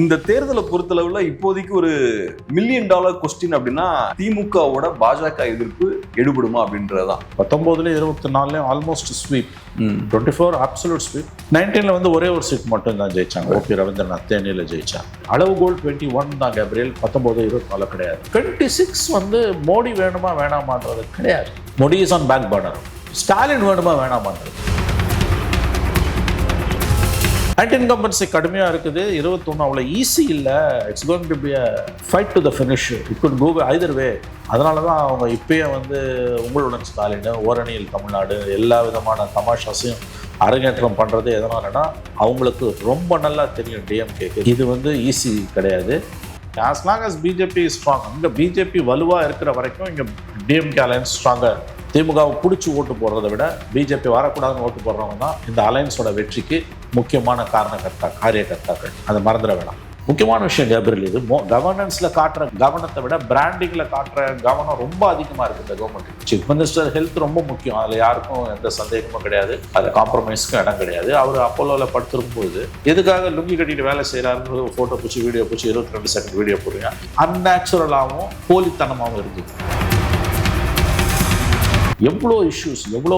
இந்த தேர்தலை பொறுத்தளவுல இப்போதைக்கு ஒரு மில்லியன் டாலர் கொஸ்டின் அப்படின்னா திமுகவோட பாஜக எதிர்ப்பு எடுபடுமா அப்படின்றதுதான். பத்தொம்போதுல இருபத்தி நாலுலையும் almost sweep twenty four absolute sweep நைன்டீனில் வந்து ஒரே ஒரு சீட் மட்டும் தான் ஜெயிச்சாங்க ஓபி ரவீந்திரநாத் தேனியில் ஜெயிச்சாங்க. அளவுகோல் டுவெண்ட்டி ஒன் தான் கேப்ரியல். பத்தொம்போது இருபத்தி நாலு கிடையாது. டுவெண்ட்டி சிக்ஸ் வந்து மோடி வேணுமா வேணாமான்றது கிடையாது. Modi is on back burner Stalin வேணுமா வேணாமான்றது. ஆன்டி இன்கம்பன்சி கடுமையாக இருக்குது. இருபத்தொன்று அவ்வளோ ஈஸி இல்லை. It's going to be a fight to the finish it could go either way அதனால தான் அவங்க இப்பயே வந்து உங்களுடன் ஸ்டாலின் ஓரணியில் தமிழ்நாடு எல்லா விதமான தமாஷாஸையும் அரங்கேற்றம் பண்ணுறது எதனாலனா அவங்களுக்கு ரொம்ப நல்லா தெரியும் டிஎம்கேக்கு இது வந்து ஈஸி கிடையாது. As long as BJP strong இங்கே பிஜேபி வலுவாக இருக்கிற வரைக்கும் இங்கே டிஎம்கே அலையன்ஸ் ஸ்ட்ராங்காக திமுகவை பிடிச்சி ஓட்டு போடுறதை விட பிஜேபி வரக்கூடாதுன்னு ஓட்டு போடுறவங்க தான் இந்த அலையன்ஸோட வெற்றிக்கு முக்கியமான காரணகர்த்தா காரியகர்த்தாக்கள். அதை மறந்துட வேணாம். முக்கியமான விஷயம் கேப்ரியல் இது. மோ கவர்னன்ஸில் காட்டுற கவனத்தை விட பிராண்டிங்கில் காட்டுற கவனம் ரொம்ப அதிகமாக இருக்குது இந்த கவர்மெண்ட் சீஃப் மினிஸ்டர் ஹெல்த் ரொம்ப முக்கியம். அதில் யாருக்கும் எந்த சந்தேகமும் கிடையாது. அதில் காம்ப்ரமைஸ்க்கும் இடம் கிடையாது. அவர் அப்போலோவில் படுத்திருக்கும்போது எதுக்காக லுங்கி கட்டிட்டு வேலை செய்கிறாருன்னு ஒரு ஃபோட்டோ பிடிச்சி வீடியோ பிடிச்சி இருபத்தி ரெண்டு செகண்ட் வீடியோ போடுறீங்க அந்நேச்சுரலாகவும் போலித்தனமாகவும் இருக்குது. எவ்வளோ இஷ்யூஸ் எவ்வளோ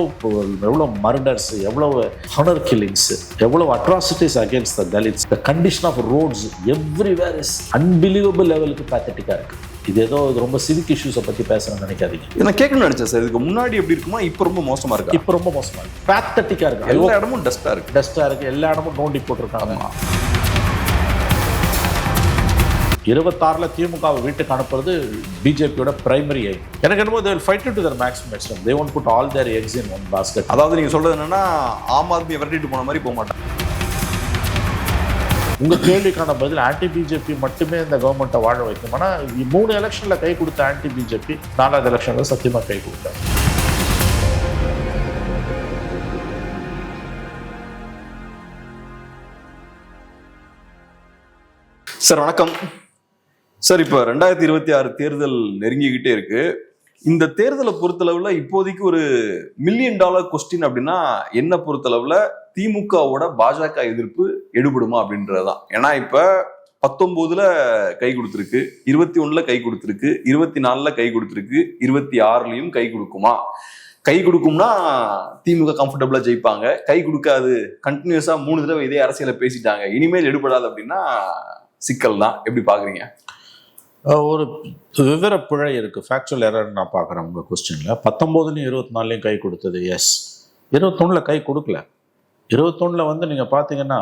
எவ்வளோ மர்டர்ஸ் எவ்வளோ ஹனர் கில்லிங்ஸ் எவ்வளோ atrocities against the Dalits the condition of roads everywhere is unbelievable லெவலுக்கு பேத்தட்டிக்காக இருக்குது இது ஏதோ ரொம்ப சிவிக் இஷ்யூஸை பற்றி பேசணும்னு நினைக்காதீங்க. நான் கேட்கணும்னு நினைச்சேன் சார். இதுக்கு முன்னாடி எப்படி இருக்குமா இப்போ ரொம்ப மோசமா இருக்கா? இப்போ ரொம்ப மோசமாக இருக்குது பேத்தட்டிக்காக இருக்குது எல்லா இடமும் டஸ்டா இருக்கு. டஸ்ட்டாக இருக்குது எல்லா இடமும் நோண்டி போட்டிருக்காங்க. இருபத்தாறுல திமுகவை வீட்டுக்கு அனுப்புறது பிஜேபியோட பிரைமரி எய்ம் எனக்கு என்னமோ their fight to the maximum extent they won't put all their eggs in one basket அதாவது நீங்க சொல்றது என்னன்னா ஆம் ஆத்மி விரட்டிட்டு போன மாதிரி போக மாட்டாங்க. உங்க கேள்விக்கான பதில் ஆன்டி பிஜேபி மட்டுமே இந்த கவர்மெண்ட்டை வாழ வைக்கும். ஆனால் மூணு எலெக்ஷன்ல கை கொடுத்த ஆன்டி பிஜேபி நாலாவது எலெக்ஷன்ல சத்தியமா கை கொடுத்தாங்க சார் வணக்கம். சார் இப்போ ரெண்டாயிரத்தி இருபத்தி ஆறு தேர்தல் நெருங்கிக்கிட்டே இருக்கு. இந்த தேர்தலை பொறுத்தளவுல இப்போதைக்கு ஒரு மில்லியன் டாலர் கொஸ்டின் அப்படின்னா என்ன பொறுத்தளவுல திமுகவோட பாஜக எதிர்ப்பு எடுபடுமா அப்படின்றதுதான். ஏன்னா இப்ப பத்தொன்பதுல கை கொடுத்துருக்கு இருபத்தி ஒண்ணுல கை கொடுத்துருக்கு இருபத்தி நாலுல கை கொடுத்துருக்கு இருபத்தி ஆறுலயும் கை கொடுக்குமா? கை கொடுக்கும்னா திமுக கம்ஃபர்டபுளா ஜெயிப்பாங்க. கை கொடுக்காது கண்டினியூஸா மூணு தடவை இதே அரசியல பேசிட்டாங்க. இனிமேல் எடுபடாது அப்படின்னா சிக்கல் தான் எப்படி பாக்குறீங்க? ஒரு விவர பிழை இருக்கு ஃபேக்சுவல் எரர் நான் பார்க்குறேன் உங்கள் கொஸ்டினில் பத்தொம்போதுலையும் இருபத்தி நாலுலையும் கை கொடுத்தது எஸ் இருபத்தொன்னில் கை கொடுக்கல. இருபத்தொன்னில் வந்து நீங்கள் பார்த்தீங்கன்னா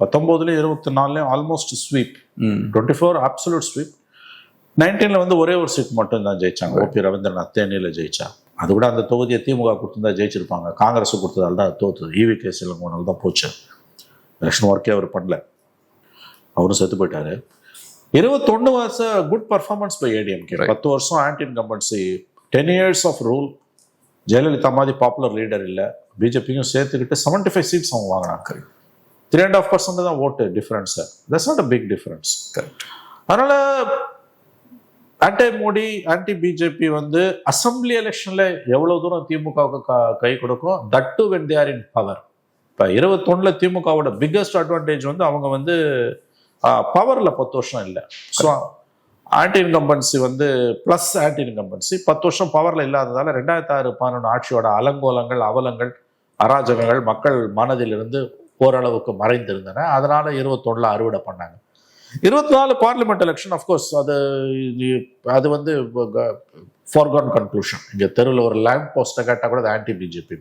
பத்தொம்போதுலையும் இருபத்தி நாலுலையும் almost sweep twenty four absolute sweep நைன்டீனில் வந்து ஒரே ஒரு சீட் மட்டும் தான் ஜெயிச்சாங்க ஓபி ரவீந்திரநாத் தேனியில் ஜெயிச்சா. அது கூட அந்த தொகுதியை திமுக கொடுத்துருந்தா ஜெயிச்சிருப்பாங்க. காங்கிரஸ் கொடுத்ததால தான் தோத்துது. ஈவி கே சிலங்கோனால் தான் போச்சு. எலெக்ஷன் ஒர்க்கே அவர் பண்ணல. அவரும் செத்து போயிட்டாரு. இருபத்தொன்னு a good performance by ADMK. பத்து வருஷம் anti incumbency ten years of rule Jayalalithaa மாதிரி பாப்புலர் லீடர் இல்லை. பிஜேபியும் சேர்த்துக்கிட்டு செவன்டி ஃபைவ் சீட்ஸ் அவங்க வாங்கினாங்க. த்ரீ அண்ட் ஆஃப் பர்சன்ட் தான் vote difference that's not a big difference அதனால ஆன்டி மோடி ஆன்டி பிஜேபி வந்து அசம்பிளி எலெக்ஷன்ல எவ்வளவு தூரம் திமுகவுக்கு க- கை கொடுக்கும்? That too when they're in power இப்போ இருபத்தொன்னுல திமுகவோட பிக்கஸ்ட் அட்வான்டேஜ் வந்து அவங்க வந்து பவர்ல பத்து வருஷம் இல்லை. ஸோ ஆன்டி இன்கம்பன்சி வந்து ப்ளஸ் ஆன்டி இன்கம்பன்சி பத்து வருஷம் பவர்ல இல்லாததால ரெண்டாயிரத்தி ஆறு பதினொன்று ஆட்சியோட அலங்கோலங்கள் அவலங்கள் அராஜகங்கள் மக்கள் மனதிலிருந்து ஓரளவுக்கு மறைந்திருந்தன. அதனால இருபத்தொன்னுல அறுவடை பண்ணாங்க. இருபத்தி நாலு பார்லிமெண்ட் எலெக்ஷன் அஃப்கோர்ஸ் அது அது வந்து ஃபார்கான் கன்க்ளூஷன் இங்கே தெருவில் ஒரு லேம்ப் போஸ்ட்டை கேட்டால் கூட அது ஆன்டி பிஜேபி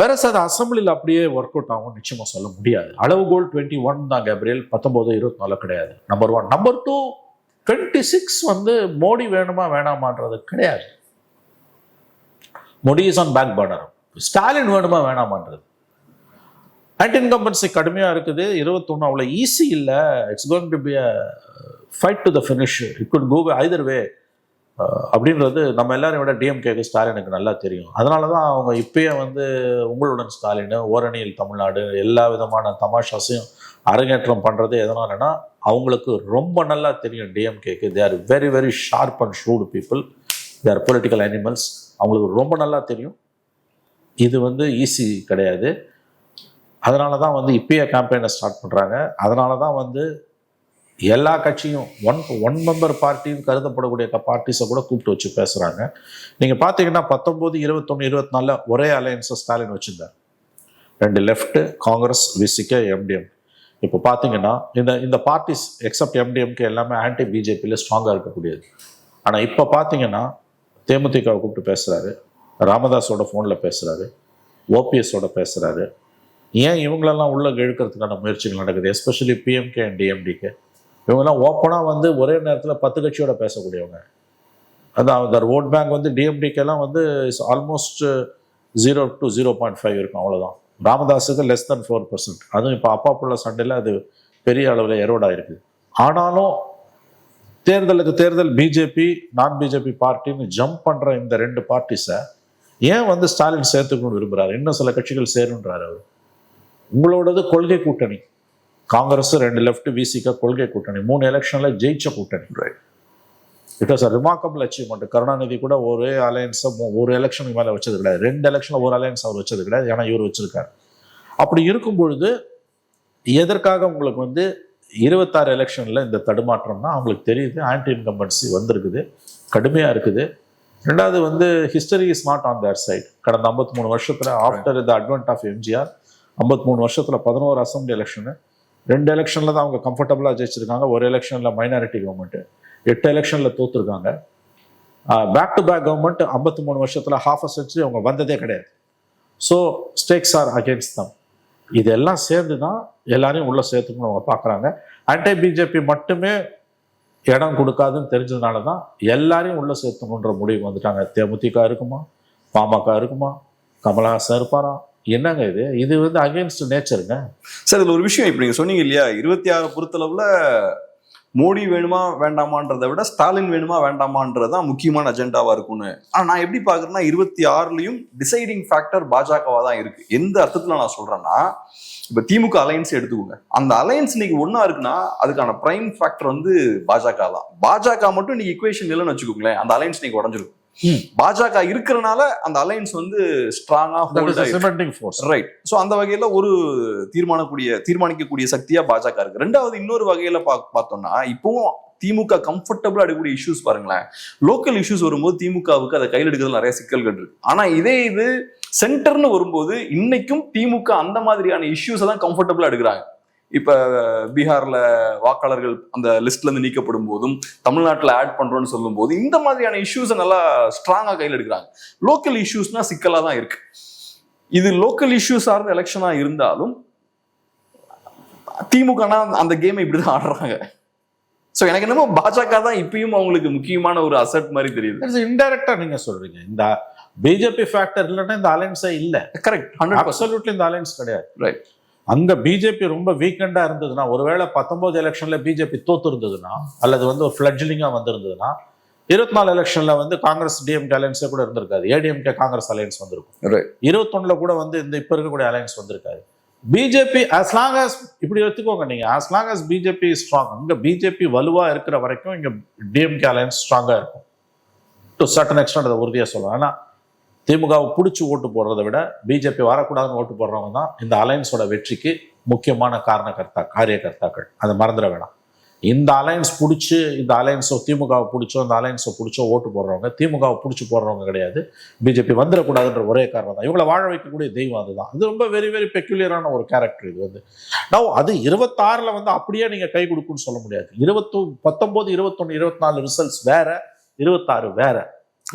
வேற அது அசம்பிளியில் அப்படியே ஒர்க் அவுட் ஆகும் நிச்சயமாக சொல்ல முடியாது. அளவுகோல் டுவெண்ட்டி ஒன் தான் கேப்ரியல் பத்தொம்போது இருபத்தி நாலு கிடையாது. Number one number two twenty six வந்து மோடி வேணுமா வேணாமான்றது கிடையாது. Modi is on back burner Stalin வேணுமா வேணாமான்றது. ஆன்டி இன்கம்பன்சி கடுமையாக இருக்குது. இருபத்தொன்று அவ்வளோ ஈஸி இல்லை. It's going to be a fight to the finish it could go either way அப்படின்றது நம்ம எல்லாரும் விட டிஎம்கேக்கு ஸ்டாலினுக்கு நல்லா தெரியும். அதனால தான் அவங்க இப்பயே வந்து உங்களுடன் ஸ்டாலின் ஓரணியில் தமிழ்நாடு எல்லா விதமான தமாஷாஸையும் அரங்கேற்றம் பண்ணுறது எதனாலனா அவங்களுக்கு ரொம்ப நல்லா தெரியும் டிஎம்கேக்கு they are very very sharp and shrewd people they are political animals அவங்களுக்கு ரொம்ப நல்லா தெரியும். இது வந்து ஈஸி கிடையாது. அதனால தான் வந்து இப்பயே கேம்பெயினை ஸ்டார்ட் பண்ணுறாங்க அதனால தான் வந்து எல்லா கட்சியும் ஒன் ஒன் மெம்பர் பார்ட்டின்னு கருதப்படக்கூடிய பார்ட்டிஸை கூட கூப்பிட்டு வச்சு பேசுகிறாங்க நீங்கள் பார்த்தீங்கன்னா பத்தொம்போது இருபத்தொன்று இருபத்தி நாலில் ஒரே அலையன்ஸை ஸ்டாலின் வச்சுருந்தார். ரெண்டு லெஃப்ட்டு காங்கிரஸ் விசிக எம்டிஎம் இப்போ பார்த்தீங்கன்னா இந்த இந்த பார்ட்டிஸ் எக்ஸப்ட் எம்டிஎம்கே எல்லாமே ஆன்டி பிஜேபியில் ஸ்ட்ராங்காக இருக்கக்கூடியது. ஆனால் இப்போ பார்த்தீங்கன்னா தேமுதிகவை கூப்பிட்டு பேசுகிறாரு ராமதாஸோட ஃபோனில் பேசுகிறாரு ஓபிஎஸோட பேசுகிறாரு ஏன் இவங்களெல்லாம் உள்ள இழுக்கிறதுக்கான முயற்சிகள் நடக்குது? எஸ்பெஷலி பிஎம்கே அண்ட் டிஎம்டிகே இவங்கெல்லாம் ஓப்பனாக வந்து ஒரே நேரத்தில் பத்து கட்சியோட பேசக்கூடியவங்க. அதான் அந்த ஓட் பேங்க் வந்து டிஎம்டிக்கெல்லாம் வந்து is almost zero to zero point five இருக்கும் அவ்வளோதான் ராமதாஸுக்கு லெஸ் தென் ஃபோர் பர்சன்ட் அதுவும் இப்போ அப்பா புள்ள சண்டையில் அது பெரிய அளவில் எரோட் ஆயிருக்கு. ஆனாலும் தேர்தலுக்கு தேர்தல் பிஜேபி நான் பிஜேபி பார்ட்டின்னு ஜம்ப் பண்ணுற இந்த ரெண்டு பார்ட்டிஸை ஏன் வந்து ஸ்டாலின் சேர்த்துக்கணும்னு விரும்புகிறாரு இன்னும் சில கட்சிகள் சேருன்றார் அவர். உங்களோடது கொள்கை கூட்டணி. காங்கிரஸ் ரெண்டு லெஃப்ட் விசிக கொள்கை கூட்டணி. மூணு எலெக்ஷன்ல ஜெயிச்ச கூட்டணி. It was remarkable achievement Karunanidhi கூட ஒரே அலையன்ஸை ஒரு எலெக்ஷனுக்கு மேலே வச்சது கிடையாது. ரெண்டு எலெக்ஷன்ல ஒரு அலையன்ஸ் அவர் வச்சது கிடையாது. ஏன்னா இவர் வச்சிருக்காரு. அப்படி இருக்கும் பொழுது எதற்காக உங்களுக்கு வந்து இருபத்தாறு எலெக்ஷன்ல இந்த தடுமாற்றம்னா அவங்களுக்கு தெரியுது ஆன்டி இன்கம்பன்சி வந்திருக்குது கடுமையா இருக்குது. ரெண்டாவது வந்து history is not on their side கடந்த 53 மூணு வருஷத்துல after the advent of MGR 53 மூணு வருஷத்துல பதினோரு அசம்பிளி எலெக்ஷனு ரெண்டு எலெக்ஷனில் தான் அவங்க கம்ஃபர்டபுளாக ஜெயிச்சிருக்காங்க. ஒரு எலெக்ஷனில் மைனாரிட்டி கவர்மெண்ட்டு எட்டு எலெக்ஷனில் தோற்றுருக்காங்க பேக் டு பேக் கவர்மெண்ட் 53 மூணு வருஷத்தில் ஹாஃப் அ செஞ்சுரி அவங்க வந்ததே கிடையாது. So stakes are against them இதெல்லாம் சேர்ந்து தான் எல்லாரையும் உள்ளே சேர்த்துக்கணும் அவங்க பார்க்குறாங்க. ஆன்டி பிஜேபி மட்டுமே இடம் கொடுக்காதுன்னு தெரிஞ்சதுனால தான் எல்லாரையும் உள்ளே சேர்த்துக்கணுன்ற முடிவுக்கு வந்துட்டாங்க. தேமுதிக இருக்குமா? பாமக இருக்குமா? கமலஹாசன் இருப்பாரா? என்னங்க இது? இது வந்து அகேன்ஸ்ட் நேச்சருங்க சார் இதில் ஒரு விஷயம் இப்போ நீங்கள் சொன்னீங்க இல்லையா? இருபத்தி ஆறு பொறுத்தளவில் மோடி வேணுமா வேண்டாமான்றதை விட ஸ்டாலின் வேணுமா வேண்டாமான்றது தான் முக்கியமான அஜெண்டாவாக இருக்கும்னு. ஆனால் நான் எப்படி பார்க்குறேன்னா இருபத்தி ஆறுலையும் டிசைடிங் ஃபேக்டர் பாஜகவாக தான் இருக்குது எந்த அர்த்தத்தில் நான் சொல்கிறேன்னா இப்போ திமுக அலையன்ஸ் எடுத்துக்கோங்க. அந்த அலையன்ஸ் இன்னைக்கு ஒன்றா இருக்குன்னா அதுக்கான ப்ரைம் ஃபேக்டர் வந்து பாஜக தான் பாஜக மட்டும் இன்னைக்கு இக்குவேஷன் இல்லைன்னு வச்சுக்கோங்களேன் அந்த அலையன்ஸ் இன்னைக்கு உடஞ்சிருக்கும். பாஜக இருக்கிறனால அந்த அலையன்ஸ் வந்து ஸ்ட்ராங்கா ரைட் சோ அந்த வகையில ஒரு தீர்மானக்கூடிய தீர்மானிக்கக்கூடிய சக்தியா பாஜக இருக்கு. ரெண்டாவது இன்னொரு வகையில பார்த்தோம்னா இப்பவும் திமுக கம்ஃபர்டபுளா எடுக்கக்கூடிய இஷ்யூஸ் பாருங்களேன். லோக்கல் இஷ்யூஸ் வரும்போது திமுகவுக்கு அதை கையில் எடுக்கிறதுல நிறைய சிக்கல்கள் இருக்கு. ஆனா இதே இது சென்டர்னு வரும்போது இன்னைக்கும் திமுக அந்த மாதிரியான இஷ்யூஸை தான் கம்ஃபர்டபுளா எடுக்கிறாங்க. இப்ப பீகார்ல வாக்காளர்கள் அந்த லிஸ்ட்ல இருந்து நீக்கப்படும் போதும் தமிழ்நாட்டுல ஆட் பண்றோம்னு சொல்லும் போது இந்த மாதிரியான இஷ்யூஸை நல்லா ஸ்ட்ராங்கா கையில் எடுக்கிறாங்க. லோக்கல் இஷ்யூஸ்னா சிக்கலா தான் இருக்கு. இது லோக்கல் இஷ்யூ சார்ந்த எலெக்ஷனா இருந்தாலும் திமுகனா அந்த கேம் இப்படிதான் ஆடுறாங்க. சோ எனக்கு என்னமோ பாஜக தான் இப்பயும் அவங்களுக்கு முக்கியமான ஒரு அசட் மாதிரி தெரியுது. இன்டைரக்டா நீங்க சொல்றீங்க. இந்த பிஜேபி ஃபேக்டர் இல்லைன்னா இந்த அலைன்ஸே இல்ல. கரெக்ட் அப்சல்யூட்லி இந்த அலைன்ஸ் கிடையாது. Right. அங்க பிஜேபி ரொம்ப வீக்கெண்டா இருந்ததுன்னா ஒருவேளை பத்தொன்பது எலெக்ஷன்ல பிஜேபி தோத்து இருந்ததுன்னா அல்லது வந்து ஒரு ஃபிளட்ஜிலிங்கா வந்திருந்ததுன்னா இருபத்தி நாலு எலெக்ஷன்ல வந்து காங்கிரஸ் டிஎம்கே அலைன்ஸே கூட இருந்திருக்காது. ஏடிஎம்கே காங்கிரஸ் அலைன்ஸ் வந்திருக்கும். இருபத்தொன்னுல கூட வந்து இந்த இப்ப இருக்கக்கூடிய அலைன்ஸ் வந்திருக்காது. பிஜேபி as long as இப்படி எடுத்துக்கோங்க நீங்க. As long as BJP strong இங்க பிஜேபி வலுவா இருக்கிற வரைக்கும் இங்க டிஎம்கே அலைன்ஸ் ஸ்ட்ராங்கா இருக்கும். டு சர்டன் எக்ஸ்டென்ட் அதை உறுதியா சொல்லலாம். ஆனா திமுகவை பிடிச்சி ஓட்டு போடுறதை விட பிஜேபி வரக்கூடாதுன்னு ஓட்டு போடுறவங்க தான் இந்த அலைன்ஸோட வெற்றிக்கு முக்கியமான காரணகர்த்தா காரியகர்த்தாக்கள். அதை மறந்துட வேணாம். இந்த அலைன்ஸ் பிடிச்சி இந்த அலைன்ஸோ திமுகவை பிடிச்சோ இந்த அலைன்ஸை பிடிச்சோ ஓட்டு போடுறவங்க திமுகவை பிடிச்சி போடுறவங்க கிடையாது. பிஜேபி வந்துடக்கூடாதுன்ற ஒரே காரணம் தான். இவங்களை வாழ வைக்கக்கூடிய தெய்வம் அதுதான். அது ரொம்ப வெரி வெரி பெக்யூலியரான ஒரு கேரக்டர் இது வந்து. நான் அது இருபத்தாறில் வந்து அப்படியே நீங்கள் கை கொடுக்குன்னு சொல்ல முடியாது. இருபத்தொ பத்தொம்போது இருபத்தொன்று இருபத்தி நாலு ரிசல்ட்ஸ் வேற இருபத்தாறு வேற.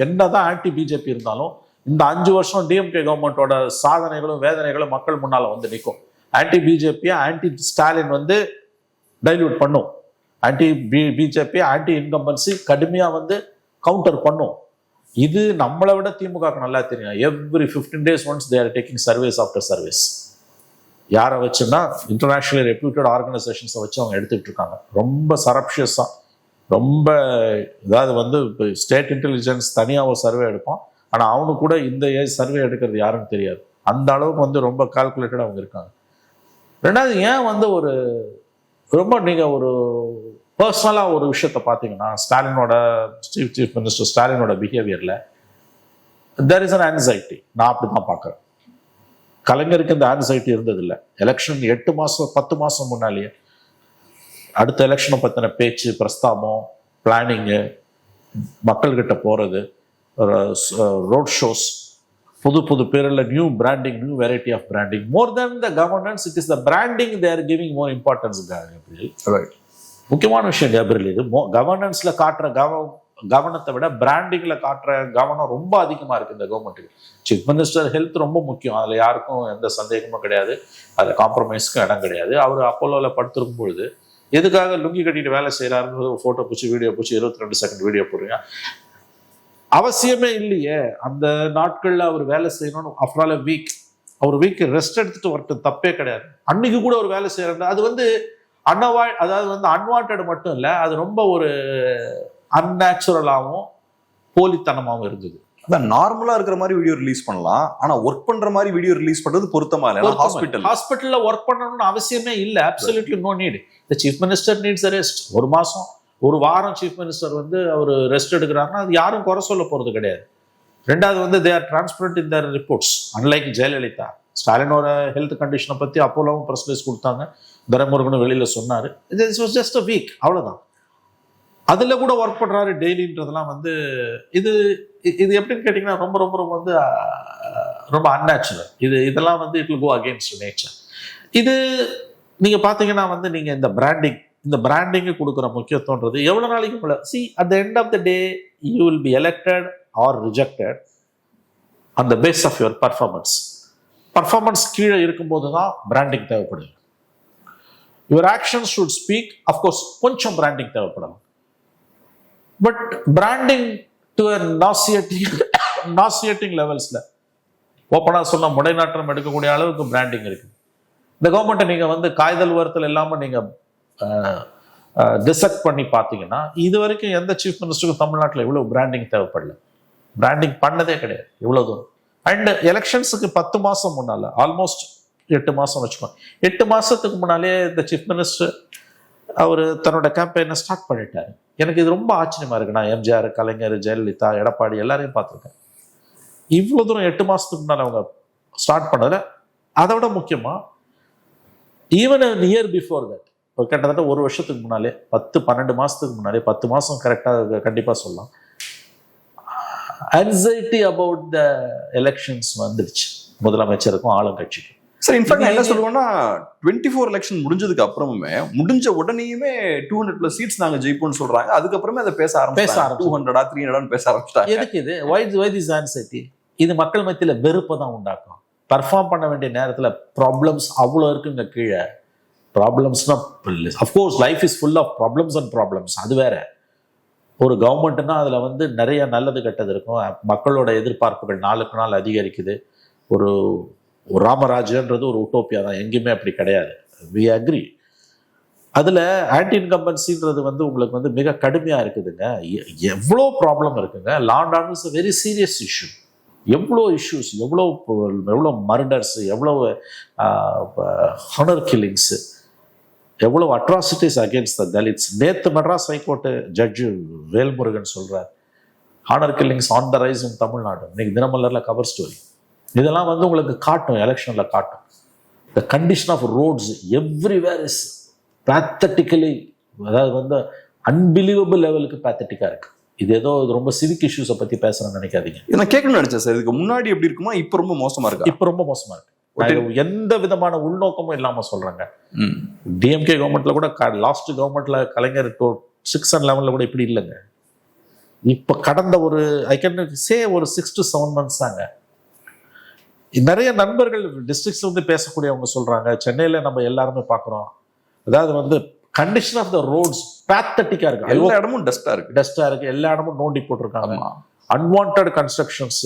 என்னதான் ஆன்டி பிஜேபி இருந்தாலும் இந்த அஞ்சு வருஷம் டிஎம்கே கவர்மெண்ட்டோட சாதனைகளும் வேதனைகளும் மக்கள் முன்னால் வந்து நிற்கும் ஆன்டி பிஜேபியை ஆன்டி ஸ்டாலின் வந்து டைல்யூட் பண்ணும். Anti B BJP anti incumbency கடுமையாக வந்து கவுண்டர் பண்ணும். இது நம்மளை விட திமுகக்கு நல்லா தெரியும். Every fifteen days once they're taking service after service யாரை வச்சுன்னா இன்டர்நேஷ்னலி ரெப்யூட்டட் ஆர்கனைசேஷன்ஸை வச்சு அவங்க எடுத்துக்கிட்டு இருக்காங்க. ரொம்ப சரப்ஷியஸாக ரொம்ப இதாவது வந்து இப்போ ஸ்டேட் இன்டெலிஜென்ஸ் தனியாக ஒரு சர்வே எடுப்போம். ஆனால் அவனுக்கு கூட இந்த ஏஜ் சர்வே எடுக்கிறது யாருன்னு தெரியாது. அந்த அளவுக்கு வந்து ரொம்ப கால்குலேட்டடாக அவங்க இருக்காங்க. ரெண்டாவது ஏன் வந்து ஒரு ரொம்ப நீங்கள் ஒரு பர்சனலாக ஒரு விஷயத்தை பார்த்தீங்கன்னா ஸ்டாலினோட சீஃப் சீஃப் மினிஸ்டர் ஸ்டாலினோட பிஹேவியரில் தெர் இஸ் அன் ஆன்சைட்டி நான் அப்படி தான் பார்க்குறேன். கலைஞருக்கு இந்த ஆன்சைட்டி இருந்ததில்லை. எலெக்ஷன் எட்டு மாதம் பத்து மாதம் முன்னாலேயே அடுத்த எலெக்ஷனை பற்றின பேச்சு பிரஸ்தாபம் பிளானிங்கு மக்கள்கிட்ட போகிறது ரோட் ஷோஸ் புது புது பேரில் new branding new variety of branding more than the governance it is the branding they're giving more importance Right. முக்கியமான விஷயம் கேப்ரியல் இது. கவர்னன்ஸ்ல காட்டுற கவ கவனத்தை விட பிராண்டிங்ல காட்டுற கவனம் ரொம்ப அதிகமா இருக்கு இந்த கவர்மெண்ட்டுக்கு சீஃப் மினிஸ்டர் ஹெல்த் ரொம்ப முக்கியம். அதுல யாருக்கும் எந்த சந்தேகமும் கிடையாது. அதுல காம்ப்ரமைஸ்க்கும் இடம் கிடையாது. அவர் அப்போலோல படுத்திருக்கும் பொழுது எதுக்காக லுங்கி கட்டிட்டு வேலை செய்யறாருன்னு போட்டோ பிடிச்சி வீடியோ பிடிச்சி இருபத்தி ரெண்டு செகண்ட் வீடியோ போடுறீங்க? அவசியமே இல்லையே. அந்த நாட்கள்ல அவர் வேலை செய்யணும்னு ஆஃப்டர் ஆல் வீக் அவர் வீக் ரெஸ்ட் எடுத்துட்டு வரட்டும் தப்பே கிடையாது. அன்னைக்கு கூட ஒரு வேலை செய்யறாரு. அது வந்து அன்அவா அதாவது வந்து அன்வான்ட் மட்டும் இல்லை அது ரொம்ப ஒரு அன்நேச்சுரலாகவும் போலித்தனமாகவும் இருந்தது. அதான் நார்மலா இருக்கிற மாதிரி வீடியோ ரிலீஸ் பண்ணலாம். ஆனா ஒர்க் பண்ற மாதிரி வீடியோ ரிலீஸ் பண்றது பொருத்தமா இல்லை? ஹாஸ்பிட்டல் ஹாஸ்பிட்டல்ல ஒர்க் பண்ணணும்னு அவசியமே இல்லை. Absolutely no need the chief minister needs rest ஒரு மாசம். ஒரு வாரம் சீஃப் மினிஸ்டர் வந்து அவர் ரெஸ்ட் எடுக்கிறாருன்னா அது யாரும் குறை சொல்ல போகிறது கிடையாது. ரெண்டாவது வந்து they are transparent in their reports unlike Jayalalithaa ஸ்டாலினோட health கண்டிஷனை பற்றி அப்போலாவும் ப்ரெஸ் ரிலீஸ் கொடுத்தாங்க. துரைமுருகனும் வெளியில் சொன்னார். It's was just a week அவ்வளோதான் அதில் கூட ஒர்க் பண்ணுறாரு டெய்லின்றதெல்லாம் வந்து இது இது எப்படின்னு கேட்டிங்கன்னா ரொம்ப ரொம்ப ரொம்ப வந்து ரொம்ப அன்நேச்சுரல் இது இதெல்லாம் வந்து it will go against nature இது நீங்கள் பார்த்தீங்கன்னா வந்து நீங்கள் இந்த பிராண்டிங் இந்த பிராண்டிங்கு கொடுக்குற முக்கியத்துவன்றது எவ்வளோ நாளைக்கு உங்களை see at the end of the day you will be elected or rejected அந்த base of your performance performance கீழே இருக்கும்போது தான் பிராண்டிங் தேவைப்படுது. Your action should speak of course கொஞ்சம் பிராண்டிங் தேவைப்படலாம் but branding to nauseating nauseating லெவல்ஸில் ஓப்பனாக சொன்னால் முடைநாற்றம் எடுக்கக்கூடிய அளவுக்கு பிராண்டிங் இருக்குது இந்த கவர்மெண்ட்டை நீங்கள் வந்து காய்தல் உரத்தில் இல்லாமல் நீங்கள் டிசெக்ட் பண்ணி பார்த்தீங்கன்னா இது வரைக்கும் எந்த சீஃப் மினிஸ்டருக்கும் தமிழ்நாட்டில் இவ்வளோ பிராண்டிங் தேவைப்படல. பிராண்டிங் பண்ணதே கிடையாது இவ்வளோ தூரம். அண்ட் எலெக்ஷன்ஸுக்கு பத்து மாதம் முன்னால் ஆல்மோஸ்ட் எட்டு மாதம் வச்சுக்கோ எட்டு மாதத்துக்கு முன்னாலே இந்த சீஃப் மினிஸ்டர் அவர் தன்னோட கேம்பெயினை ஸ்டார்ட் பண்ணிட்டார். எனக்கு இது ரொம்ப ஆச்சரியமாக இருக்குது நான் எம்ஜிஆர் கலைஞர் ஜெயலலிதா எடப்பாடி எல்லாரையும் பார்த்துருக்கேன். இவ்வளோ தூரம் எட்டு மாதத்துக்கு முன்னால் அவங்க ஸ்டார்ட் பண்ணதில் அதை விட முக்கியமாக ஈவன் இயர் பிஃபோர் தட் கிட்டத்தட்ட ஒரு வருஷத்துக்கு முன்னாலே பத்து பன்னெண்டு மாதத்துக்கு முன்னாலே பத்து மாதம் கரெக்டாக கண்டிப்பாக சொல்லலாம். Anxiety அபவுட் த எலெக்ஷன்ஸ் வந்துடுச்சு. முதலமைச்சருக்கும் ஆளுங்கட்சிக்கும். சார் இன்ஃபேக்ட் என்ன சொல்லுவேன்னா டுவெண்ட்டி ஃபோர் எலெக்ஷன் முடிஞ்சதுக்கு அப்புறமுமே முடிஞ்ச உடனேயுமே டூ ஹண்ட்ரட் பிளஸ் சீட்ஸ் நாங்க ஜெயிப்போம்னு சொல்றாங்க. அதுக்கப்புறமே அதை பேச பேச ஆரம்பிச்சு. டூ ஹண்ட்ரடா த்ரீ ஹண்ட்ரட் பேச ஆரம்பிச்சிட்டாங்க. எதுக்கு இது? வை வை திஸ் ஆன்சைட்டி இது மக்கள் மத்தியில வெறுப்பை தான் உண்டாக்கும். பர்ஃபார்ம் பண்ண வேண்டிய நேரத்துல ப்ராப்ளம்ஸ் அவ்வளோ இருக்குங்க கீழே. ப்ராப்ளம்ஸ்னால் of course life is full of problems and problems அது வேற. ஒரு கவர்மெண்ட்னா அதில் வந்து நிறைய நல்லது கெட்டது இருக்கும். மக்களோட எதிர்பார்ப்புகள் நாளுக்கு நாள் அதிகரிக்குது. ஒரு ராமராஜன்றது ஒரு உட்டோப்பியா தான். எங்கேயுமே அப்படி கிடையாது. வி அக்ரி அதில் ஆன்டி இன்கம்பன்சின்றது வந்து உங்களுக்கு வந்து மிக கடுமையாக இருக்குதுங்க. எ- எவ்வளோ ப்ராப்ளம் இருக்குங்க. Law and order is very serious issue எவ்வளோ இஷ்யூஸ் எவ்வளோ எவ்வளோ மர்டர்ஸ் எவ்வளோ ஹனர் கில்லிங்ஸு எவ்வளோ அட்ராசிட்டிஸ் அகேன்ஸ்ட் த தலித்ஸ் நேத்து மெட்ராஸ் ஹைகோர்ட்டு ஜட்ஜு வேல்முருகன் சொல்றார் honour killings on the rise in Tamil Nadu இன்னைக்கு தினமலர்ல கவர் ஸ்டோரி இதெல்லாம் வந்து உங்களுக்கு காட்டும் எலெக்ஷன்ல காட்டும். The condition of roads everywhere is pathetically அதாவது வந்து அன்பிலீவபிள் லெவலுக்கு பேத்தட்டிக்காக இருக்கு. இது ஏதோ இது ரொம்ப சிவிக் இஷ்யூஸை பற்றி பேசுறேன்னு நினைக்காதீங்க. நான் கேட்கணும்னு நினைச்சேன் சார். இதுக்கு முன்னாடி எப்படி இருக்குமா? இப்ப ரொம்ப மோசமா இருக்கா? இப்போ ரொம்ப மோசமா இருக்கு. நான் இது எந்த விதமான உள்நோக்கமும் இல்லாம சொல்றேங்க. டிஎம்கே கவர்மெண்ட்ல கூட லாஸ்ட் கவர்மெண்ட்ல கலைஞர் சிக்ஸ் அண்ட் லெவன்ல கூட இப்படி இல்லைங்க. இப்போ கடந்த ஒரு ஐ கேன் சே ஒரு சிக்ஸ் டு செவன் மந்த்ஸ் தாங்க. நிறைய நண்பர்கள் டிஸ்ட்ரிக்ட்ஸ் வந்து பேசக்கூடியவங்க சொல்றாங்க. சென்னையில நம்ம எல்லாருமே பார்க்குறோம். அதாவது வந்து கண்டிஷன் ஆஃப் த ரோட்ஸ் பேத்தட்டிக்கா இருக்கு. எல்லா இடமும் டஸ்டா இருக்கு. டஸ்டா இருக்கு. எல்லா இடமும் நோண்டி போட்டிருக்காங்க. அன்வான்ட் கன்ஸ்ட்ரக்ஷன்ஸ்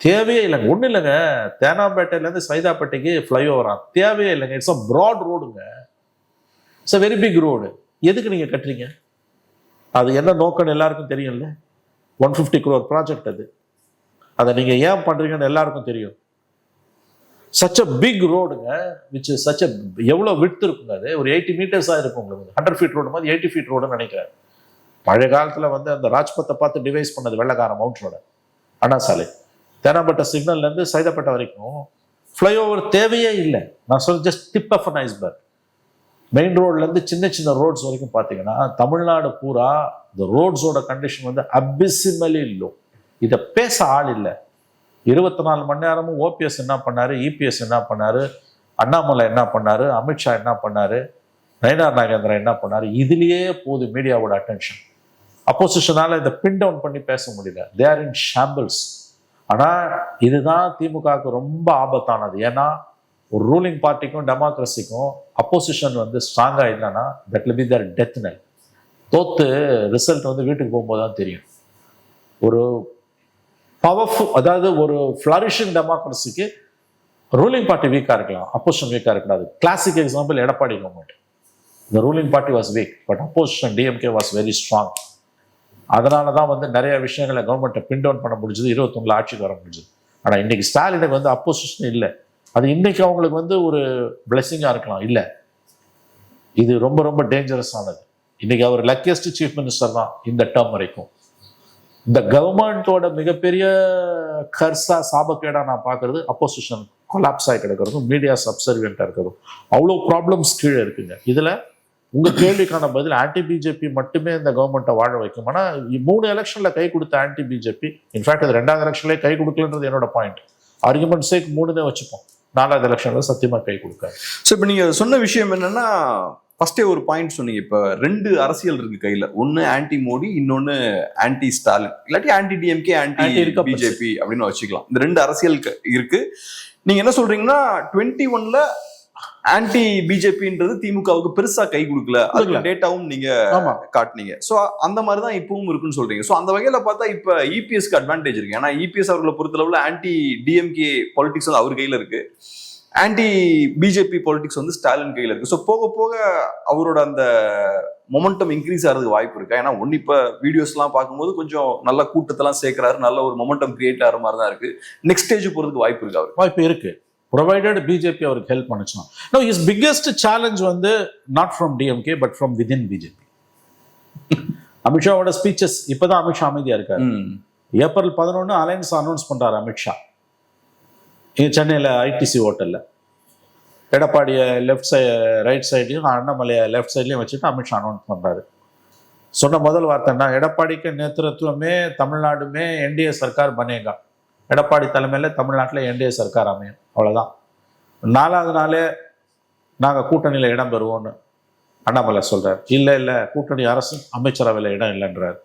தேவையே இல்லைங்க. ஒன்றும் இல்லைங்க. தேனாம்பேட்டையிலேருந்து சைதாப்பேட்டைக்கு ஃப்ளைஓவரா தேவையே இல்லைங்க. இட்ஸ் அ ப்ராட் ரோடுங்க it's a very big road எதுக்கு நீங்கள் கட்டுறீங்க? அது என்ன நோக்கம்னு எல்லாருக்கும் தெரியும்ல? ஒன் ஃபிஃப்டி க்ரோர் ப்ராஜெக்ட் அது. அதை நீங்கள் ஏன் பண்ணுறீங்கன்னு எல்லாருக்கும் தெரியும். சச் அ பிக் ரோடுங்க விச் சச் அ எவ்வளோ விட்டு இருக்குங்க அது? ஒரு எயிட்டி மீட்டர்ஸாக இருக்கும் உங்களுக்கு. ஹண்ட்ரட் ஃபீட் ரோடு மாதிரி எயிட்டி ஃபீட் ரோடுன்னு நினைக்கிறேன். பழைய காலத்தில் வந்து அந்த ராஜ்பத்தை பார்த்து டிவைஸ் பண்ணது வெள்ளக்காரன் மவுண்ட் ரோட அண்ணா சாலை தேனாம்பேட்டை சிக்னல்லேருந்து சைதாப்பேட்டை வரைக்கும் ஃப்ளைஓவர் தேவையே இல்லை. நான் சொல்ல just tip of an iceberg main ரோட்லேருந்து சின்ன சின்ன ரோட்ஸ் வரைக்கும் பார்த்தீங்கன்னா தமிழ்நாடு பூரா இந்த ரோட்ஸோட கண்டிஷன் வந்து அபிசிமலி லோ இதை பேச ஆள் இல்லை. இருபத்தி நாலு மணி நேரமும் ஓபிஎஸ் என்ன பண்ணாரு இபிஎஸ் என்ன பண்ணாரு அண்ணாமலை என்ன பண்ணாரு அமித்ஷா என்ன பண்ணார் நயனார் நாகேந்திரன் என்ன பண்ணார் இதுலேயே போகுது மீடியாவோட அட்டென்ஷன் அப்போசிஷனால இதை பின் டவுன் பண்ணி பேச முடியல. தே ஆர் இன் ஷாம்பிள்ஸ் ஆனால் இதுதான் திமுகவுக்கு ரொம்ப ஆபத்தானது. ஏன்னா ஒரு ரூலிங் பார்ட்டிக்கும் டெமோக்ரஸிக்கும் அப்போசிஷன் வந்து ஸ்ட்ராங்காக இல்லைன்னா that will be their death knell தோத்து ரிசல்ட் வந்து வீட்டுக்கு போகும்போது தான் தெரியும். ஒரு பவர்ஃபுல் அதாவது ஒரு ஃப்ளரிஷிங் டெமோக்ரஸிக்கு ரூலிங் பார்ட்டி வீக்காக இருக்கலாம் அப்போசிஷன் வீக்காக இருக்கக்கூடாது கிளாசிக் எக்ஸாம்பிள் எடப்பாடி கவர்மெண்ட் இந்த ruling party was weak but opposition DMK was very strong அதனால தான் வந்து நிறைய விஷயங்களை கவர்மெண்ட்டை பின் டவுன் பண்ண முடிஞ்சது. இருபத்தொன்னில் ஆட்சிக்கு வர முடிஞ்சது. ஆனால் இன்னைக்கு ஸ்டாலினுக்கு வந்து அப்போசிஷன் இல்லை. அது இன்னைக்கு அவங்களுக்கு வந்து ஒரு பிளெஸிங்காக இருக்கலாம். இல்லை. இது ரொம்ப ரொம்ப டேஞ்சரஸ் ஆனது. இன்னைக்கு அவர் லக்கியஸ்ட் சீஃப் மினிஸ்டர் தான் இந்த டேர்ம் வரைக்கும். இந்த கவர்மெண்ட்டோட மிகப்பெரிய கர்சா சாபக்கேடாக நான் பார்க்கறது அப்போசிஷன் கொலாப்ஸ் ஆகி கிடக்கிறதும் மீடியா சப்சர்வியண்ட்டாக இருக்கிறதும். அவ்வளோ ப்ராப்ளம்ஸ் கீழே இருக்குங்க. இதில் உங்க கேள்விக்கான பதில் ஆன்டி பிஜேபி மட்டுமே இந்த கவர்மெண்ட்டை வாழ வைக்கும். ஆனா இ- மூணு எலெக்ஷன்ல கை கொடுத்த ஆன்டி பிஜேபி இன்ஃபேக்ட் அது ரெண்டாவது எலெக்ஷன்லேயே கை கொடுக்கலன்றது என்னோட பாயிண்ட் ஆர்குமெண்ட் சேக் மூணுனே வச்சுப்போம். நாலாவது எலெக்ஷன்ல சத்தியமா கை கொடுக்காது. ஸோ இப்போ நீங்க சொன்ன விஷயம் என்னன்னா ஃபர்ஸ்டே ஒரு பாயிண்ட் சொன்னீங்க. இப்போ ரெண்டு அரசியல் இருக்கு கையில. ஒன்னு ஆன்டி மோடி இன்னொன்னு ஆன்டி ஸ்டாலின் இல்லாட்டி ஆன்டி டிஎம்கே ஆன்டி இருக்க பிஜேபி அப்படின்னு வச்சுக்கலாம். இந்த ரெண்டு அரசியல் இருக்கு. நீங்க என்ன சொல்றீங்கன்னா டுவெண்ட்டி ஒன்ல ஆன்டி பிஜேபின்றது திமுகவுக்கு பெருசா கை கொடுக்கல. அதுக்கு கொடுக்கல. டேட்டாவும் நீங்க காட்டுனீங்க. ஸோ அந்த மாதிரி தான் இப்பவும் இருக்குன்னு சொல்றீங்க. ஸோ அந்த வகையில பார்த்தா இப்போ இபிஎஸ்க்கு அட்வான்டேஜ் இருக்கு. ஏன்னா இபிஎஸ் அவர்களை பொறுத்தளவுல ஆன்டி டிஎம்கே பாலிடிக்ஸ் வந்து அவர் கையில இருக்கு. ஆன்டி பிஜேபி பாலிடிக்ஸ் வந்து ஸ்டாலின் கையில இருக்கு. ஸோ போக போக அவரோட அந்த மொமெண்டம் இன்க்ரீஸ் ஆகிறதுக்கு வாய்ப்பு இருக்கா? ஏன்னா ஒன்னு இப்போ வீடியோஸ்லாம் பார்க்கும்போது கொஞ்சம் நல்ல கூட்டத்தெல்லாம் சேர்க்கிறாரு. நல்ல ஒரு மொமெண்டம் கிரியேட் ஆகிற மாதிரி தான் இருக்கு. நெக்ஸ்ட் ஸ்டேஜ் போறதுக்கு வாய்ப்பு இருக்கு அவர் வாய்ப்பு இருக்கு. ப்ரொவைடட் பிஜேபி அவருக்கு ஹெல்ப் பண்ணுச்சுன்னா. நோ இஸ் பிக்கெஸ்ட் சேலஞ்ச் வந்து not from DMK but from within BJP அமித்ஷாவோட speeches இப்பதான் அமித்ஷா அமைதியா இருக்காரு. ஏப்ரல் பதினொன்று அலைன்ஸ் அனௌன்ஸ் பண்றாரு அமித்ஷா இங்க சென்னையில் ஐடிசி ஹோட்டல்ல எடப்பாடியை லெஃப்ட் சை ரைட் சைட்லையும் அண்ணாமலையை லெஃப்ட் சைட்லையும் வச்சுட்டு அமித்ஷா அனௌன்ஸ் பண்றாரு. சொன்ன முதல் வார்த்தை என்ன எடப்பாடிக்கு நேத்திரத்துவமே தமிழ்நாடுமே என்டிஏ சர்க்கார் பனேகா. எடப்பாடி தலைமையில் தமிழ்நாட்டில் என்டிஏ சர்க்கார் அமையும். அவ்வளோதான் நாலாவது நாளே நாங்கள் கூட்டணியில் இடம் பெறுவோம்னு அண்ணாமலை சொல்கிறார் இல்லை இல்லை கூட்டணி அரசு அமைச்சரவையில் இடம் இல்லைன்றார்.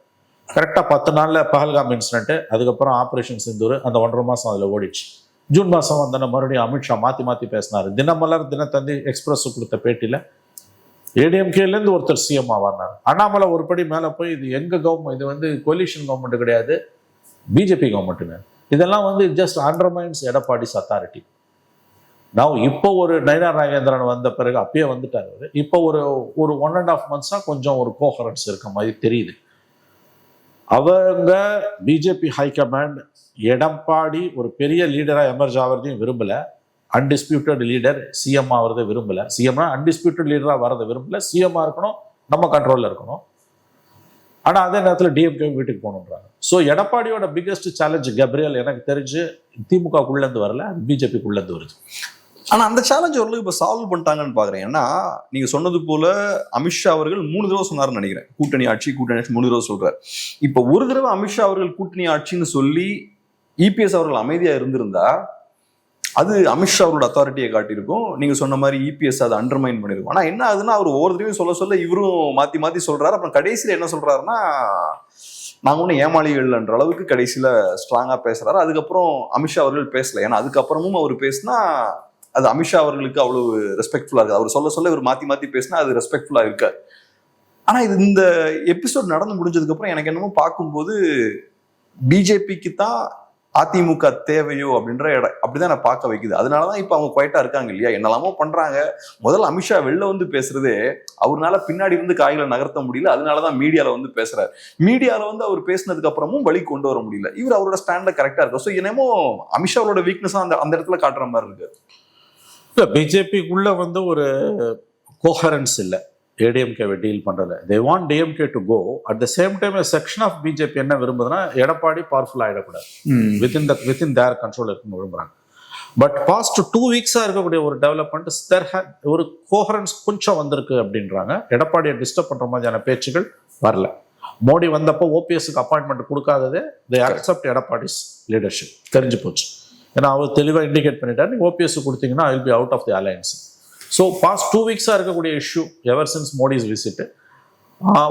கரெக்டாக பத்து நாளில் பஹல்காம் இன்சிடென்ட்டு அதுக்கப்புறம் ஆப்ரேஷன் சிந்தூர் அந்த ஒன்றரை மாதம் அதில் ஓடிச்சு ஜூன் மாதம் வந்தன மறுபடியும் அமித்ஷா மாற்றி மாற்றி பேசினார். தினமலர் தினத்தந்தி எக்ஸ்பிரஸ் கொடுத்த பேட்டியில் ஏடிஎம்கேலேருந்து ஒருத்தர் சிஎம் ஆவார்னார் அண்ணாமலை ஒரு படி மேலே போய் இது எங்கள் கவர்மெண்ட் இது வந்து கொலிஷன் கவர்மெண்ட்டு கிடையாது. பிஜேபி கவர்மெண்ட்டுங்க இதெல்லாம் வந்து ஜஸ்ட் அண்டர்மைன்ஸ் எடப்பாடிஸ் அத்தாரிட்டி நான் இப்போ ஒரு நயனா நாகேந்திரன் வந்த பிறகு அப்பயே வந்துட்டார் இப்போ ஒரு ஒரு ஒன் அண்ட் ஆஃப் மந்த்ஸாக கொஞ்சம் ஒரு கோஹரன்ஸ் இருக்க மாதிரி தெரியுது. அவங்க பிஜேபி ஹைகமாண்ட் எடப்பாடி ஒரு பெரிய லீடராக எமர்ஜ் ஆகிறதையும் விரும்பலை. அன்டிஸ்பியூட்டட் லீடர் சிஎம் ஆகிறத விரும்பல. சிஎம்னா அன்டிஸ்பியூட்டட் லீடராக வரதை விரும்பல. சிஎம்மாக இருக்கணும் நம்ம கண்ட்ரோலில் இருக்கணும். ஆனால் அதே நேரத்தில் டிஎம்கே வீட்டுக்கு போகணுன்றாங்க ஸோ எடப்பாடியோட பிக்கஸ்ட் சேலஞ்ச் கப்ரியல் எனக்கு தெரிஞ்சு திமுகக்குள்ளேருந்து வரல அது பிஜேபிக்குள்ளேருந்து வருது. ஆனால் அந்த சேலஞ்ச் ஓரளவுக்கு இப்போ சால்வ் பண்ணிட்டாங்கன்னு பார்க்குறேன் ஏன்னா நீங்கள் சொன்னது போல அமித்ஷா அவர்கள் மூணு தடவை சொன்னார்னு நினைக்கிறேன். கூட்டணி ஆட்சி கூட்டணி ஆட்சி மூணு தடவை சொல்கிறார் இப்போ ஒரு தடவை அமித்ஷா அவர்கள் கூட்டணி ஆட்சின்னு சொல்லி இபிஎஸ் அவர்கள் அமைதியாக இருந்திருந்தா அது அமித்ஷா அவரோட அத்தாரிட்டியை காட்டியிருக்கும். நீங்க சொன்ன மாதிரி இபிஎஸ் அதை அண்டர்மைன் பண்ணிருக்கும் ஆனா என்ன ஆகுதுன்னா அவர் ஒவ்வொரு தடவையும் சொல்ல சொல்ல இவரும் மாத்தி மாத்தி சொல்றாரு. அப்புறம் கடைசியில என்ன சொல்றாருன்னா நாங்க ஒன்றும் ஏமாளிகள்ன்ற அளவுக்கு கடைசியில ஸ்ட்ராங்கா பேசுறாரு. அதுக்கப்புறம் அமித்ஷா அவர்கள் பேசல. ஏன்னா அதுக்கப்புறமும் அவர் பேசினா அது அமித்ஷா அவர்களுக்கு அவ்வளவு ரெஸ்பெக்ட்ஃபுல்லா இருக்கு அவர் சொல்ல சொல்ல இவர் மாத்தி மாத்தி பேசினா அது ரெஸ்பெக்ட்ஃபுல்லா இருக்காது. ஆனா இது இந்த எபிசோட் நடந்து முடிஞ்சதுக்கு அப்புறம் எனக்கு என்னமோ பார்க்கும்போது பிஜேபிக்கு தான் அதிமுக தேவையோ அப்படின்ற இடம் அப்படிதான் நான் பார்க்க வைக்குது. அதனாலதான் இப்ப அவங்க குவைட்டா இருக்காங்க இல்லையா? என்னெல்லாமோ பண்றாங்க. முதல்ல அமித்ஷா வெளில வந்து பேசுறதே அவர்னால பின்னாடி இருந்து காய்களை நகர்த்த முடியல. அதனாலதான் மீடியால வந்து பேசுறாரு. மீடியால வந்து அவர் பேசினதுக்கு அப்புறமும் வழி கொண்டு வர முடியல. இவர் அவரோட ஸ்டாண்ட்ல கரெக்டா இருக்கு ஸோ என்னமோ அமித்ஷாவோட வீக்னஸ் அந்த அந்த இடத்துல காட்டுற மாதிரி இருக்கு. இல்லை பிஜேபிக்குள்ள வந்து ஒரு கோஹரன்ஸ் இல்லை. ஏடிஎம்கேவை டீல் பண்ணுறது they want DMK to go at the same time section of BJP என்ன விரும்புதுன்னா எடப்பாடி பவர்ஃபுல் ஆகிடக்கூடாது within the within their control இருக்குன்னு விரும்புகிறாங்க பட் பாஸ்ட் டூ வீக்ஸாக இருக்கக்கூடிய ஒரு டெவலப்மெண்ட் தெர் ஒரு கோஹரன்ஸ் கொஞ்சம் வந்திருக்கு அப்படின்றாங்க. எடப்பாடியை டிஸ்டர்ப் பண்ணுற மாதிரியான பேச்சுகள் வரல. மோடி வந்தப்போ ஓபிஎஸ்க்கு அப்பாயின்மெண்ட் கொடுக்காததே தே அக்செப்ட் எடப்பாடிஸ் லீடர்ஷிப் தெரிஞ்சு போச்சு. ஏன்னா அவர் தெளிவாக இண்டிகேட் பண்ணிட்டார். நீங்கள் ஓபிஎஸ் கொடுத்தீங்கன்னா I be out of the alliance so past two வீக்ஸாக இருக்கக்கூடிய issue ever since Modi's visit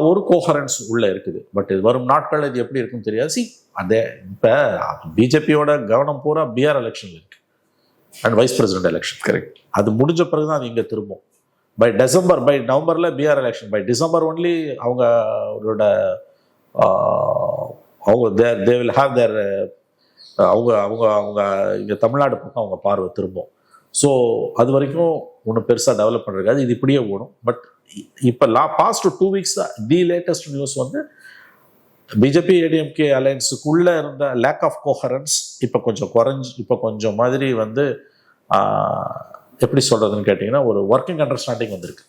ஒரு கோஹரன்ஸ் உள்ள இருக்குது. பட் இது வரும் நாட்களில் இது எப்படி இருக்குன்னு தெரியாது. சி அதே இப்போ பிஜேபியோட கவனம் பூரா பிஆர் எலெக்ஷன் இருக்கு. And vice president election correct அது முடிஞ்ச பிறகு தான் அது இங்கே திரும்பும். பை டிசம்பர் பை நவம்பரில் PR election by December only அவங்க ஆஹ், அவங்க தேர் தே வில் ஹாவ் தேர் அவங்க அவங்க அவங்க இங்கே தமிழ்நாடு பக்கம் அவங்க பார்வை திரும்பும். ஸோ அது வரைக்கும் ஒன்றும் பெருசாக டெவலப் பண்ணுறது இது இப்படியே ஓடும். பட் இப்போ லா past two weeks the latest news வந்து பிஜேபி ஏடிஎம்கே அலையன்ஸுக்குள்ளே இருந்த லேக் ஆஃப் கோஹரன்ஸ் இப்போ கொஞ்சம் குறைஞ்சு இப்போ கொஞ்சம் மாதிரி வந்து எப்படி சொல்கிறதுன்னு கேட்டிங்கன்னா ஒரு ஒர்க்கிங் அண்டர்ஸ்டாண்டிங் வந்திருக்கு.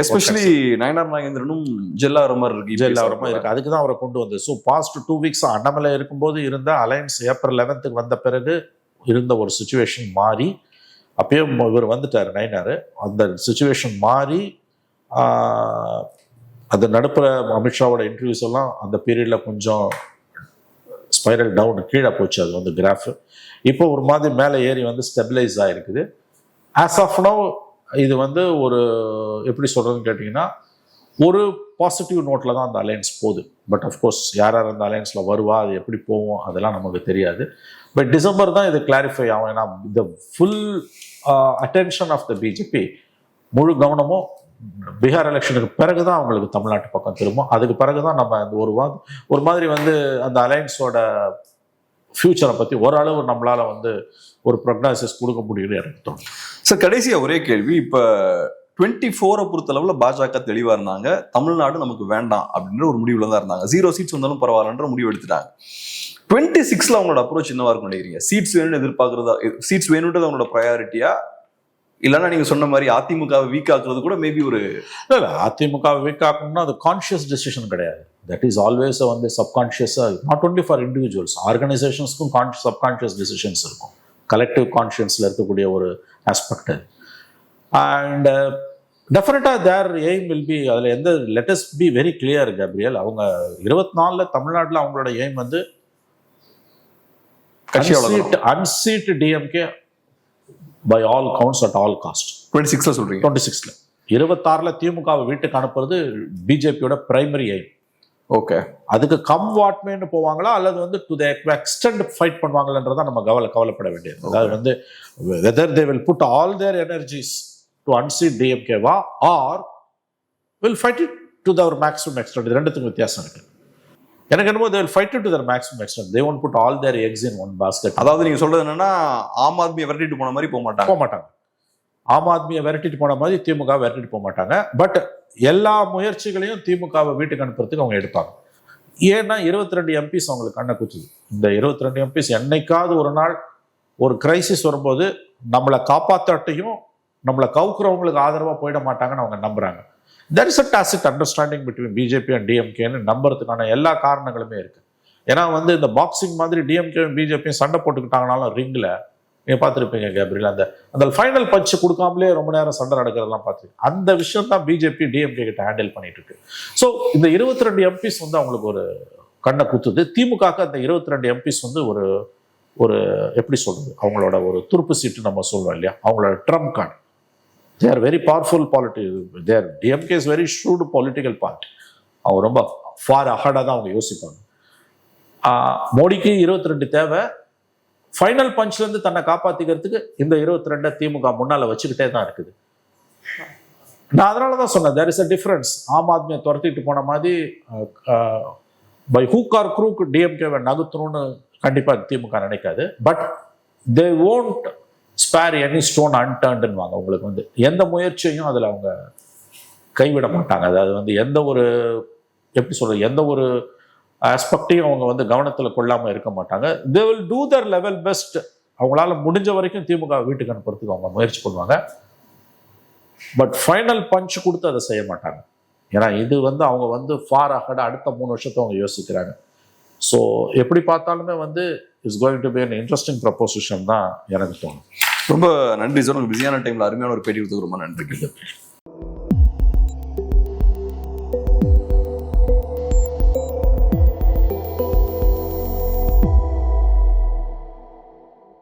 எஸ்பெஷலி நயனார் நாகேந்திரனும் ஜெல்லாகிற மாதிரி இருக்கு. விஜய் லாவரமா இருக்கு. அதுக்கு தான் அவரை கொண்டு வந்தது. So past two weeks Annamalai இருக்கும்போது இருந்த அலையன்ஸ் ஏப்ரல் லெவன்த்துக்கு வந்த பிறகு இருந்த ஒரு சுச்சுவேஷன் மாறி அப்பயும் இவர் வந்துட்டார் நைனார். அந்த சுச்சுவேஷன் மாறி அந்த நடுப்புற அமித்ஷாவோட இன்டர்வியூஸ் எல்லாம் அந்த பீரியடில் கொஞ்சம் ஸ்பைரல் டவுன் கீழே போச்சு அது வந்து கிராஃப் இப்போ ஒரு மாதிரி மேலே ஏறி வந்து ஸ்டெபிலைஸ் ஆகிருக்குது ஆஸ் ஆஃப் நோ இது வந்து ஒரு எப்படி சொல்கிறதுன்னு கேட்டிங்கன்னா ஒரு பாசிட்டிவ் நோட்டில் தான் அந்த அலையன்ஸ் போகுது. பட் அஃப்கோர்ஸ் யார் யார் அந்த அலையன்ஸில் வருவா அது எப்படி போகும் அதெல்லாம் நமக்கு தெரியாது. பட் டிசம்பர் தான் இது கிளாரிஃபை ஆகும். ஏன்னா the full attention of the BJP முழு கவனமும் பீகார் எலெக்ஷனுக்கு பிறகு தான் அவங்களுக்கு தமிழ்நாட்டு பக்கம் திரும்பும். அதுக்கு பிறகு தான் நம்ம அந்த ஒரு வா ஒரு மாதிரி வந்து அந்த அலையன்ஸோட ஃப்யூச்சரை பற்றி ஓரளவு நம்மளால் வந்து ஒரு ப்ரொக்னாசிஸ் கொடுக்க முடியும்னு எனக்கு தோணும் சார் கடைசியாக ஒரே கேள்வி. இப்போ டுவெண்ட்டி ஃபோரை பொறுத்தளவில் பாஜக தெளிவாக இருந்தாங்க. தமிழ்நாடு நமக்கு வேண்டாம் அப்படின்ற ஒரு முடிவுல தான் இருந்தாங்க. ஜீரோ சீட்ஸ் வந்தாலும் பரவாயில்லன்ற முடிவு எடுத்துட்டாங்க. டுவெண்ட்டி சிக்ஸில் அவங்களோட அப்ரோச் என்னவாக இருக்கும் நினைக்கிறீங்க? சீட்ஸ் வேணும்னு எதிர்பார்க்குறதா சீட்ஸ் வேணுன்றது அவங்களோட ப்ரையாரிட்டியா இல்லைன்னா நீங்கள் சொன்ன மாதிரி அதிமுகவை வீக் ஆக்குறது கூட மேபி ஒரு இல்லை இல்லை. வீக் ஆக்கணும்னா அது கான்ஷியஸ் டெசிஷன் கிடையாது. தட் இஸ் ஆல்வேஸ் வந்து சப்கான்ஷியஸாக நாட் ஓன்லி ஃபார் இண்டிவிஜுவல்ஸ் ஆர்கனைசேஷன்ஸ்க்கும் கான்ஷியஸ் சப்கான்ஷியஸ் டெசிஷன்ஸ் இருக்கும். கலெக்டிவ் கான்ஷியன்ஸில் இருக்கக்கூடிய ஒரு ஆஸ்பெக்ட் அண்ட் டெஃபினட்டாக தேர் எய்ம் வில் பி அதில் எந்த let's be very clear Gabriel அவங்க இருபத்தி நாலில் தமிழ்நாட்டில் அவங்களோட எய்ம் வந்து. Unseat DMK by all counts at all cost twenty சிக்ஸ்ல சொல்றீங்க. டுவெண்ட்டி சிக்ஸில் இருபத்தாறில் திமுகவை வீட்டுக்கு அனுப்புறது பிஜேபியோட பிரைமரி எய்ம் ஓகே அதுக்கு கம் வாட்மேன்னு போவாங்களா? அல்லது வந்து டு த எக்ஸ்டெண்ட் ஃபைட் பண்ணுவாங்கன்றதான் நம்ம கவலை கவலைப்பட வேண்டியது. அதாவது வந்து whether they will put all their energies to unseat டிஎம்கேவா or will fight it to the maximum extent இது ரெண்டுத்துக்கும் வித்தியாசம் இருக்கு. எனக்கு என்னமோ they will fight to their maximum extent they won't put all their eggs in one basket அதாவது நீங்க சொல்றது என்னன்னா ஆம் ஆத்மியை விரட்டிட்டு போன மாதிரி போக மாட்டாங்க. போக மாட்டாங்க ஆம் ஆத்மியை விரட்டிட்டு போன மாதிரி திமுக விரட்டிட்டு போக மாட்டாங்க. பட் எல்லா முயற்சிகளையும் திமுகவை வீட்டுக்கு அனுப்புறதுக்கு அவங்க எடுப்பாங்க. ஏன்னா இருபத்தி ரெண்டு எம்பிஸ் அவங்களுக்கு கண்ணை குத்துது இந்த இருபத்தி ரெண்டு எம்பிஸ் என்னைக்காவது ஒரு நாள் ஒரு கிரைசிஸ் வரும்போது நம்மளை காப்பாத்தாட்டையும் நம்மளை கவுக்குறவங்களுக்கு ஆதரவாக போயிட மாட்டாங்கன்னு அவங்க நம்புறாங்க. There is a tacit understanding between BJP and டிஎம்கேன்னு நம்புறதுக்கான எல்லா காரணங்களுமே இருக்கு. ஏன்னா வந்து இந்த பாக்ஸிங் மாதிரி டிஎம்கேவும் பிஜேபியும் சண்டை போட்டுக்கிட்டாங்கனாலும் ரிங்கில் நீங்கள் பார்த்துருப்பீங்க கேப்ரியல் அந்த அந்த ஃபைனல் பச்சு கொடுக்காமலே ரொம்ப நேரம் சண்டை நடக்கிறதெல்லாம் பார்த்து அந்த விஷயம் தான் பிஜேபி டிஎம்கே கிட்ட ஹேண்டில் பண்ணிட்டு இருக்கு. ஸோ இந்த இருபத்தி ரெண்டு எம்பிஸ் வந்து அவங்களுக்கு ஒரு கண்ணை குத்துது. திமுக அந்த இருபத்தி ரெண்டு எம்பிஸ் வந்து ஒரு ஒரு எப்படி சொல்றது? அவங்களோட ஒரு துருப்பு சீட்டு நம்ம சொல்லுவோம் இல்லையா? அவங்களோட trump card they are very powerful polity there DMK is very shrewd political party அவங்க ரொம்ப ஃபார் அஹடாக தான் அவங்க யோசிப்பாங்க. மோடிக்கு இருபத்தி ரெண்டு தேவை ஃபைனல் பஞ்ச்லேருந்து தன்னை காப்பாற்றிக்கிறதுக்கு இந்த இருபத்தி ரெண்டை திமுக முன்னால் வச்சுக்கிட்டே தான் இருக்குது. நான் அதனால தான் சொன்னேன் தேர் இஸ் அ டிஃப்ரென்ஸ் ஆம் ஆத்மியை துரத்திட்டு போன மாதிரி பை ஹூக் ஆர் குரூக் டிஎம்கேவை நகுத்தணும்னு கண்டிப்பாக திமுக நினைக்காது. But they won't spare any stone அன்டர்ன்டுவாங்க உங்களுக்கு வந்து எந்த முயற்சியையும் அதில் அவங்க கைவிட மாட்டாங்க. அதாவது வந்து எந்த ஒரு எப்படி சொல்கிறது எந்த ஒரு ஆஸ்பெக்டையும் அவங்க வந்து கவனத்தில் கொள்ளாமல் இருக்க மாட்டாங்க. They will do their level best அவங்களால முடிஞ்ச வரைக்கும் திமுக வீட்டுக்கு அனுப்புறதுக்கு அவங்க முயற்சி பண்ணுவாங்க. பட் ஃபைனல் பஞ்ச் கொடுத்து அதை செய்ய மாட்டாங்க. ஏன்னா இது வந்து அவங்க வந்து ஃபார் அகட அடுத்த மூணு வருஷத்தை அவங்க யோசிக்கிறாங்க. ஸோ எப்படி பார்த்தாலுமே வந்து it's going to be an interesting proposition தான் எனக்கு தோணும். ரொம்ப நன்றி சார் உங்களுக்கு பிஸியான டைம்ல அருமையான ஒரு பேட்டி கொடுத்ததுக்கு ரொம்ப நன்றி.